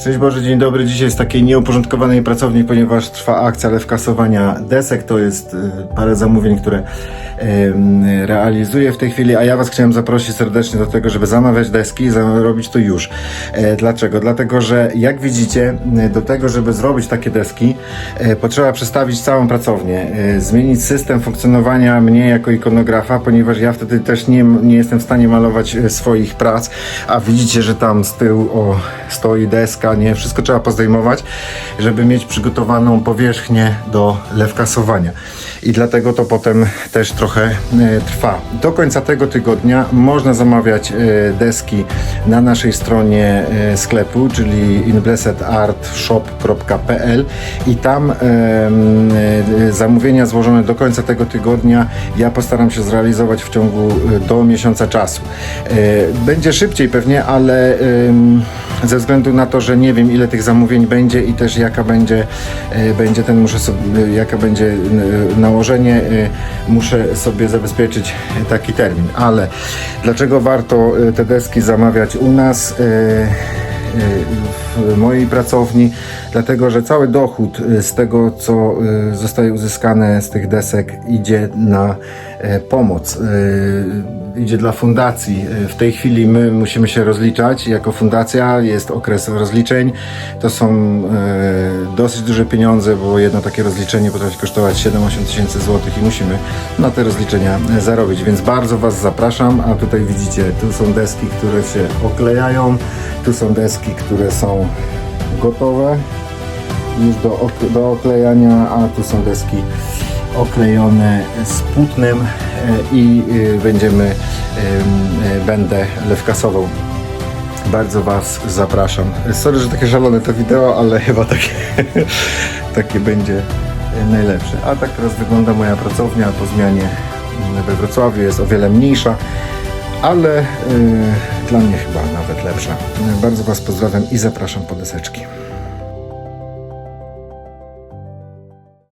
Szczęść Boże, dzień dobry. Dzisiaj jest takiej nieuporządkowanej pracowni, ponieważ trwa akcja lewkasowania desek. To jest y, parę zamówień, które realizuję w tej chwili, a ja Was chciałem zaprosić serdecznie do tego, żeby zamawiać deski i zrobić to już. E, Dlaczego? Dlatego, że jak widzicie, y, do tego, żeby zrobić takie deski, e, potrzeba przestawić całą pracownię, e, zmienić system funkcjonowania mnie jako ikonografa, ponieważ ja wtedy też nie, nie jestem w stanie malować swoich prac, a widzicie, że tam z tyłu o, stoi deska, nie? Wszystko trzeba pozdejmować, żeby mieć przygotowaną powierzchnię do lewkasowania. I dlatego to potem też trochę e, trwa. Do końca tego tygodnia można zamawiać e, deski na naszej stronie e, sklepu, czyli inblessedartshop.pl i tam zamówienia złożone do końca tego tygodnia ja postaram się zrealizować w ciągu do miesiąca czasu. Będzie szybciej pewnie, ale ze względu na to, że nie wiem ile tych zamówień będzie i też jaka będzie, e, będzie ten muszę sobie, jaka będzie e, nałożenie, e, muszę sobie zabezpieczyć taki termin. Ale dlaczego warto te deski zamawiać u nas? W mojej pracowni, dlatego że cały dochód y, z tego, co y, zostaje uzyskane z tych desek, idzie na e, pomoc. y, Idzie dla fundacji. W tej chwili my musimy się rozliczać jako fundacja, jest okres rozliczeń. To są e, dosyć duże pieniądze, bo jedno takie rozliczenie potrafi kosztować 7-8 tysięcy złotych i musimy na te rozliczenia zarobić. Więc bardzo Was zapraszam, a tutaj widzicie, tu są deski, które się oklejają, tu są deski, które są gotowe już do, do oklejania, a tu są deski oklejone z płótnem e, i e, będziemy, em, e, będę lewkasował. Bardzo Was zapraszam. Sorry, że takie szalone to wideo, ale chyba takie, takie będzie e, najlepsze. A tak teraz wygląda moja pracownia po zmianie we Wrocławiu. Jest o wiele mniejsza, ale e, dla mnie chyba nawet lepsza. Bardzo Was pozdrawiam i zapraszam po deseczki.